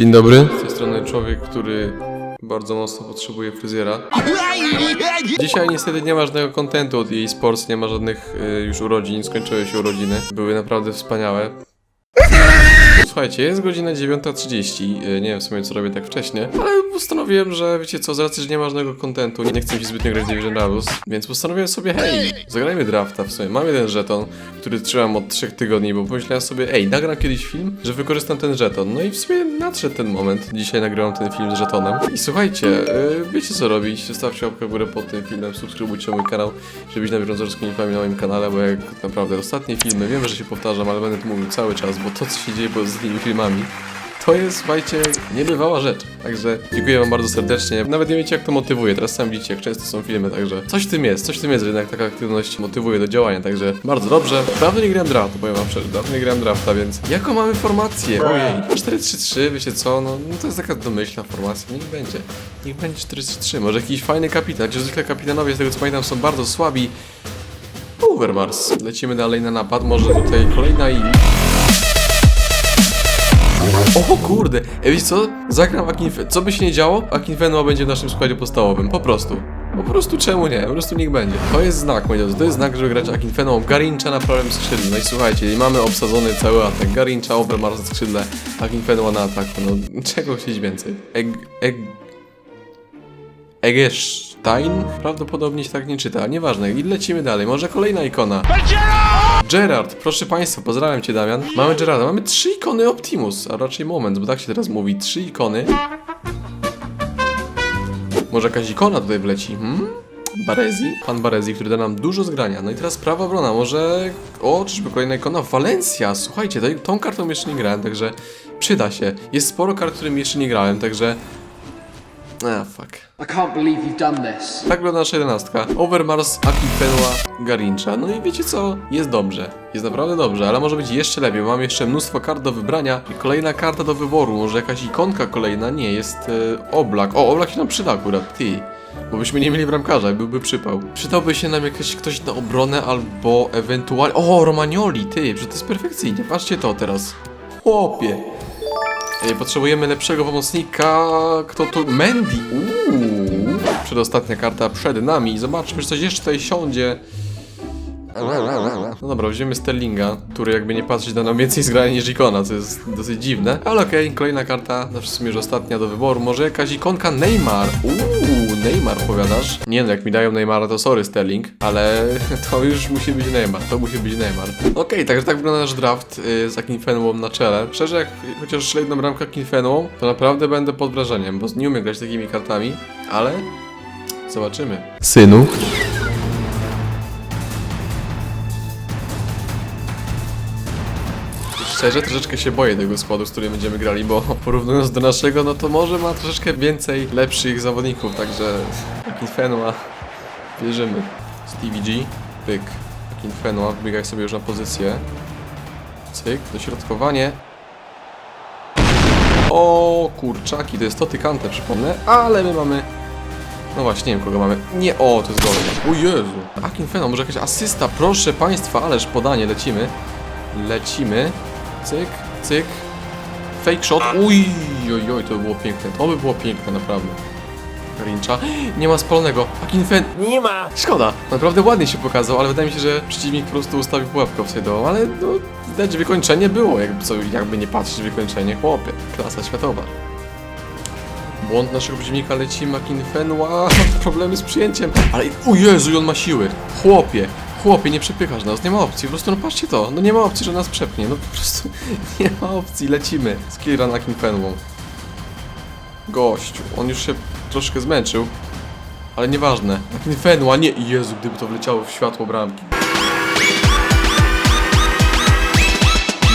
Dzień dobry. Z tej strony człowiek, który bardzo mocno potrzebuje fryzjera. Dzisiaj niestety nie ma żadnego kontentu od EA Sports, nie ma żadnych y, już urodzin, skończyły się urodziny. Były naprawdę wspaniałe. Słuchajcie, jest godzina 9.30, y, nie wiem w sumie co robię tak wcześnie, ale postanowiłem, że wiecie co, z racji, że nie ma żadnego kontentu, nie chcę mi się zbytnio grać w Division więc postanowiłem sobie, hej, zagrajmy drafta w sumie, mam jeden żeton, który trzymam od 3 tygodni, bo pomyślałem sobie, ej, nagram kiedyś film, że wykorzystam ten żeton, no i w sumie nadszedł ten moment, dzisiaj nagrywam ten film z żetonem. I słuchajcie, y, wiecie co robić, zostawcie łapkę w górę pod tym filmem, subskrybujcie mój kanał, żeby być na bieżąco z na moim kanale, bo jak naprawdę ostatnie filmy, wiem, że się powtarzam, ale będę to mówił cały czas, bo to co się dzieje poza tymi filmami, to jest, słuchajcie, niebywała rzecz. Także dziękuję wam bardzo serdecznie. Nawet nie wiecie jak to motywuje. Teraz sam widzicie jak często są filmy, także coś w tym jest, coś w tym jest, że jednak taka aktywność motywuje do działania, także bardzo dobrze. Dawno nie grałem draftu, powiem wam szczerze, dawno nie grałem drafta, więc jaką mamy formację? Ojej, 4-3-3, wiecie co, no, no to jest taka domyślna formacja, niech będzie. Niech będzie 4-3-3, może jakiś fajny kapitan, chociaż zwykle kapitanowie, z tego co pamiętam, są bardzo słabi. Overmars. Lecimy dalej na napad, może tutaj kolejna i... O kurde, Ej, wiecie co? Zagram Akinfe. Co by się nie działo, Akinfenua będzie w naszym składzie podstawowym. Po prostu. Po prostu czemu nie? Po prostu niech będzie. To jest znak, moi drodzy. To jest znak, żeby grać Akinfeną Garincha na prawym skrzydle. No i słuchajcie, i mamy obsadzony cały atak. Garincha, Overmars na skrzydle, Akinfenua na ataku. No, czego chcieć więcej? Eg... Eg... Egestein? Prawdopodobnie się tak nie czyta, nieważne. I lecimy dalej. Może kolejna ikona. Gerard, proszę Państwa, pozdrawiam Cię Damian. Mamy Gerarda, mamy trzy ikony Optimus, a raczej moment, bo tak się teraz mówi, trzy ikony. Może jakaś ikona tutaj wleci, hmm? Barezi? Pan Barezi, który da nam dużo zgrania. No i teraz prawa obrona, może... O, czyżby kolejna ikona? Valencia, słuchajcie, tą kartą jeszcze nie grałem, także przyda się. Jest sporo kart, którym jeszcze nie grałem, także... Ah, fuck. I can't believe you've done this. Tak wygląda nasza jedenastka. Overmars, Akifenua, Garincha. No i wiecie co? Jest dobrze. Jest naprawdę dobrze, ale może być jeszcze lepiej. Mam jeszcze mnóstwo kart do wybrania i kolejna karta do wyboru. Może jakaś ikonka kolejna? Nie, jest e, Oblak. O, Oblak się nam przyda akurat, ty. Bo byśmy nie mieli bramkarza i byłby przypał. Przydałby się nam jakiś ktoś na obronę albo ewentualnie... O, Romagnoli, ty, przecież to jest perfekcyjnie. Patrzcie to teraz. Chłopie. Ej, Potrzebujemy lepszego pomocnika. Kto to? Mandy. Uuu. Przedostatnia karta przed nami. Zobaczmy, czy coś jeszcze tutaj siądzie. No dobra, weźmiemy Sterlinga, który jakby nie patrzeć da nam więcej zgrania niż ikona, co jest dosyć dziwne. Ale okej, kolejna karta, znaczy w sumie już ostatnia do wyboru. Może jakaś ikonka Neymar. Uuu, Neymar powiadasz? Nie no, jak mi dają Neymara to sorry Sterling, ale to już musi być Neymar, to musi być Neymar. Okej, także tak wygląda nasz draft y, z Akinfenłą na czele. Szczerze, jak chociaż strzelę jedną bramkę Akinfenłą, to naprawdę będę pod wrażeniem, bo nie umiem grać takimi kartami, ale zobaczymy. Synu. Szczerze, troszeczkę się boję tego składu, z którym będziemy grali, bo porównując do naszego, no to może ma troszeczkę więcej lepszych zawodników, także Akinfenua bierzemy. Stevie G, pyk. Akinfenua, wbiegaj sobie już na pozycję. Cyk, dośrodkowanie. O kurczaki, to jest to tykante, przypomnę, ale my mamy... No właśnie, nie wiem kogo mamy. Nie, o, to jest gol. O Jezu. Akinfenua, może jakaś asysta, proszę Państwa, ależ podanie, lecimy. Lecimy. Cyk, cyk. Fake shot. Uj, oj, oj, to by było piękne. To by było piękne, naprawdę. Rincha. Nie ma spalonego. Akinfen. Nie ma! Szkoda. Naprawdę ładnie się pokazał, ale wydaje mi się, że przeciwnik po prostu ustawił pułapkę w dołu, ale no, widać, wykończenie było, jakby, co, jakby nie patrzeć, wykończenie. Chłopie, klasa światowa. Błąd naszego przeciwnika leci Makinfenła. Problemy z przyjęciem. Ale, o Jezu, i on ma siły. Chłopie, chłopie, nie przepychasz nas, nie ma opcji. Po prostu, no patrzcie to. No nie ma opcji, że nas przepchnie. No po prostu nie ma opcji, lecimy. Skira na Makinfenłą. Gościu, on już się troszkę zmęczył. Ale nieważne. Makinfenła, nie. Jezu, gdyby to wleciało w światło bramki.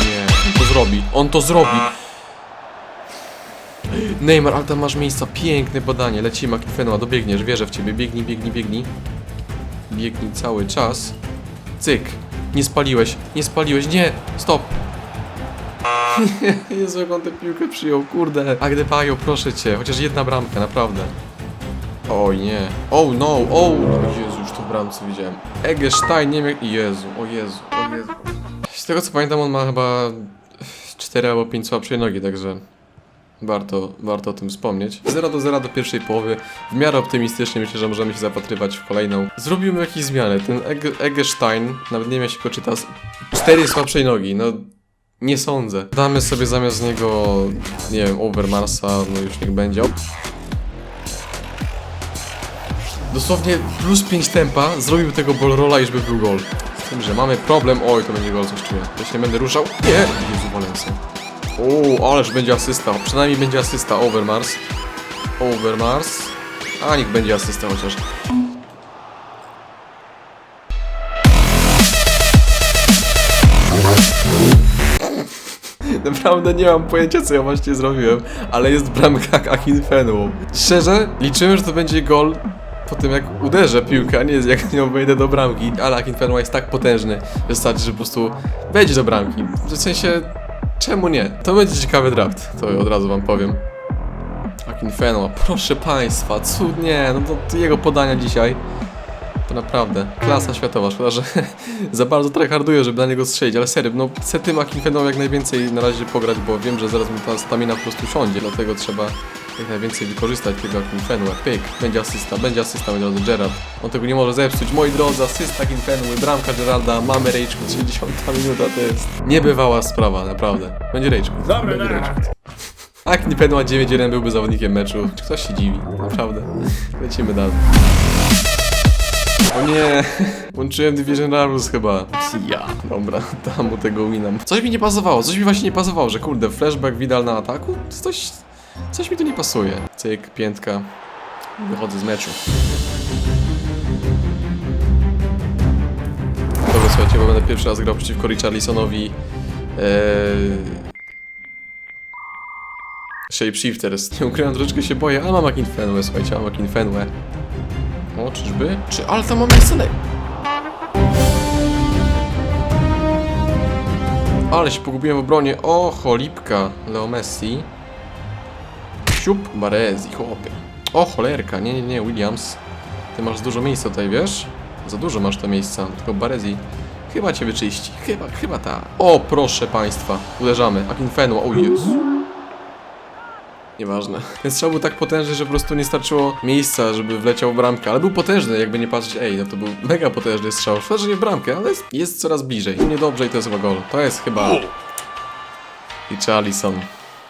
Nie, on to zrobi. On to zrobi. Neymar, ale tam masz miejsca. Piękne podanie. Lecimy, Akinfenua, dobiegniesz. Wierzę w ciebie. Biegnij, biegnij, biegnij. Biegnij cały czas. Cyk. Nie spaliłeś. Nie spaliłeś. Nie. Stop. Jezu, jak on tę piłkę przyjął. Kurde. Agdebayo, proszę cię. Chociaż jedna bramka, naprawdę. Oj nie. Oh no. O Jezu, już to w bramce widziałem. Egestein, nie wiem. Jezu, o Jezu, o Jezu. Z tego co pamiętam, on ma chyba 4 albo 5 słabszej nogi, także... Warto, warto o tym wspomnieć. 0 do 0 do pierwszej połowy. W miarę optymistycznie myślę, że możemy się zapatrywać w kolejną. Zrobimy jakieś zmiany. Ten Eg- Eggestein, nawet nie wiem jak się go czyta, cztery słabszej nogi, no nie sądzę. Damy sobie zamiast niego, nie wiem, Overmarsa, no już niech będzie. Dosłownie plus 5 tempa, zrobił tego ballrolla i żeby był gol. Z tym, że mamy problem, oj to będzie gol, coś czuję. Ja się nie będę ruszał. Nie! Jezu, Valencia. O, ależ będzie asysta. Przynajmniej będzie asysta. Overmars. Overmars. A niech będzie asysta chociaż. Naprawdę nie mam pojęcia co ja właśnie zrobiłem, ale jest bramka Akinfenło. Szczerze, liczyłem, że to będzie gol po tym jak uderzę piłkę, a nie jak nią wejdę do bramki. Ale Akinfenło jest tak potężny, że wystarczy, że po prostu wejdzie do bramki. W sensie, czemu nie? To będzie ciekawy draft, to od razu wam powiem. Akinfenło, proszę państwa, cudnie, no to, jego podania dzisiaj. To naprawdę klasa światowa. Szkoda, że za bardzo tryharduję, żeby na niego strzelić, ale serio, no chcę tym Akinfeną jak najwięcej na razie pograć, bo wiem, że zaraz mi ta stamina po prostu siądzie, dlatego trzeba jak najwięcej wykorzystać tego Akinfenła. Pyk, będzie asysta, będzie asysta, moi drodzy, Gerard. On tego nie może zepsuć. Moi drodzy, asysta Akinfenły, bramka Gerarda, mamy Rage 60 minuta, to jest niebywała sprawa, naprawdę. Będzie Rage Będzie Rage Akinfenła 9-1 byłby zawodnikiem meczu. Czy ktoś się dziwi? Naprawdę. Lecimy dalej. O nie, włączyłem Division Rivals chyba. Ja. Dobra, dam mu tego winam. Coś mi nie pasowało, coś mi właśnie nie pasowało, że kurde, flashback Vidal na ataku? Coś, coś mi tu nie pasuje. Cyk, piętka. Wychodzę z meczu. Dobra, słuchajcie, bo będę pierwszy raz grał przeciwko Richarlisonowi. Eee... Shapeshifters. Nie ukrywam, troszeczkę się boję, ale mam Akinfenwę, słuchajcie, mam Akinfenwę. O, czyżby? Czy ale tam mam na... Ale się pogubiłem w obronie. O, cholipka. Leo Messi. Siup, Barezi, chłopie. O, cholerka. Nie, nie, nie, Williams. Ty masz dużo miejsca tutaj, wiesz? Za dużo masz to miejsca. Tylko Barezi chyba cię wyczyści. Chyba, chyba ta. O, proszę państwa. Uderzamy. Akinfenwa, o Jezu. Nieważne. Ten strzał był tak potężny, że po prostu nie starczyło miejsca, żeby wleciał w bramkę, ale był potężny, jakby nie patrzeć, ej, no to był mega potężny strzał. Szkoda, że nie w bramkę, ale jest, jest coraz bliżej. Niedobrze i to jest chyba gol. To jest chyba... I Charlison.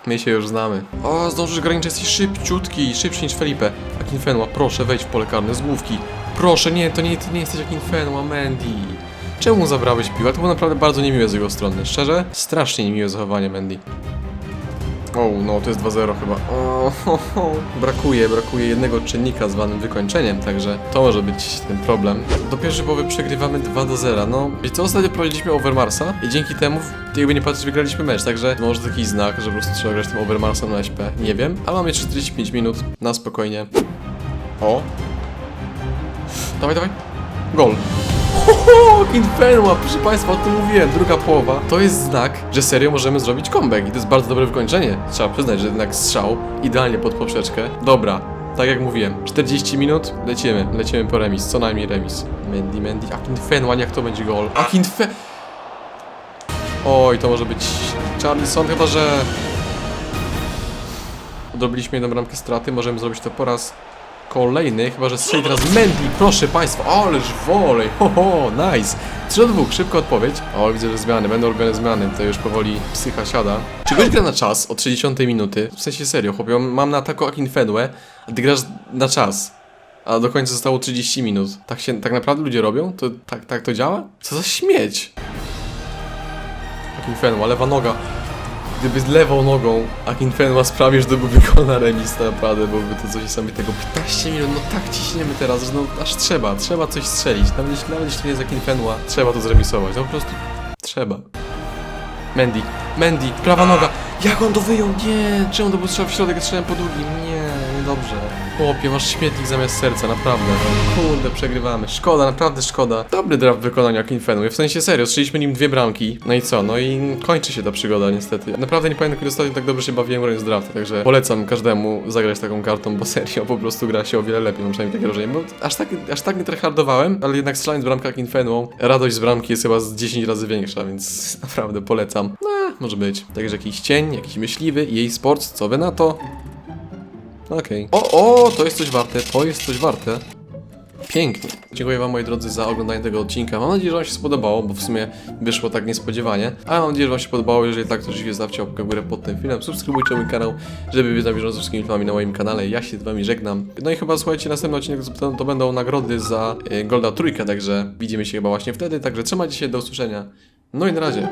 My się już znamy. O, zdążysz graniczyć, jesteś szybciutki, szybszy niż Felipe. Akinfenła, proszę, wejdź w pole karne z główki. Proszę, nie, to nie, ty nie jesteś Akinfenła, Mandy. Czemu zabrałeś piłę? To było naprawdę bardzo niemiłe z jego strony. Szczerze, strasznie niemiłe zachowanie Mandy. O, no to jest 2-0 chyba. O, ho, ho. Brakuje, brakuje jednego czynnika zwanym wykończeniem, także to może być ten problem. Do pierwszej połowy przegrywamy 2 do 0. No, i co ostatnio prowadziliśmy Overmarsa i dzięki temu, jakby nie patrzeć, wygraliśmy mecz, także może to znak, że po prostu trzeba grać tym Overmarsem na SP. Nie wiem, a mamy jeszcze 45 minut na spokojnie. O. Dawaj, dawaj. Gol. Hoho, Infenua, proszę Państwa, o tym mówiłem, druga połowa. To jest znak, że serio możemy zrobić comeback i to jest bardzo dobre wykończenie. Trzeba przyznać, że jednak strzał idealnie pod poprzeczkę. Dobra, tak jak mówiłem, 40 minut, lecimy, lecimy po remis, co najmniej remis. Mendy, Mendy, Akinfenua, jak to będzie gol? Akinfe... Oj, to może być Charlison, chyba że... Odrobiliśmy jedną bramkę straty, możemy zrobić to po raz kolejny, chyba że strzeli teraz Mendy, proszę Państwa, ależ wolej, ho ho, nice. 3 do 2, szybka odpowiedź. O, widzę, że zmiany, będą robione zmiany, to już powoli psycha siada. Czy gość gra na czas od 60 minuty? W sensie serio, chłopie, mam na ataku Akinfenwę, a ty grasz na czas. A do końca zostało 30 minut. Tak się, tak naprawdę ludzie robią? To tak, tak to działa? Co za śmieć? Akinfenwa, lewa noga. Gdyby z lewą nogą Akinfenwa sprawił, że to byłby gol na remis, naprawdę byłoby to coś niesamowitego. 15 minut, no tak ciśniemy teraz, że no aż trzeba, trzeba coś strzelić. Nawet jeśli, nawet jeśli nie jest Akinfenwa, trzeba to zremisować, no po prostu trzeba. Mandy, Mandy, prawa noga. Jak on to wyjął? Nie, czemu to był strzał w środek, strzałem po długim? Nie, niedobrze. Chłopie, masz śmietnik zamiast serca, naprawdę. No, kurde, przegrywamy. Szkoda, naprawdę szkoda. Dobry draft w wykonaniu Akinfenły, w sensie serio, strzeliśmy nim dwie bramki. No i co? No i kończy się ta przygoda niestety. Naprawdę nie pamiętam, kiedy ostatnio tak dobrze się bawiłem grając w draft, także polecam każdemu zagrać taką kartą, bo serio, po prostu gra się o wiele lepiej, mam przynajmniej takie wrażenie, bo aż tak, aż tak nie tryhardowałem, ale jednak strzelając bramkę Akinfenłą, radość z bramki jest chyba z 10 razy większa, więc naprawdę polecam. No, może być. Także jakiś cień, jakiś myśliwy jej sport, co wy na to? Okej. O, o, to jest coś warte, to jest coś warte. Pięknie. Dziękuję Wam, moi drodzy, za oglądanie tego odcinka. Mam nadzieję, że Wam się spodobało, bo w sumie wyszło tak niespodziewanie. A mam nadzieję, że Wam się podobało. Jeżeli tak, to oczywiście zostawcie łapkę w górę pod tym filmem. Subskrybujcie mój kanał, żeby być na bieżąco z wszystkimi filmami na moim kanale. Ja się z Wami żegnam. No i chyba, słuchajcie, następny odcinek to, to będą nagrody za y, Golda Trójkę, także widzimy się chyba właśnie wtedy. Także trzymajcie się, do usłyszenia. No i na razie.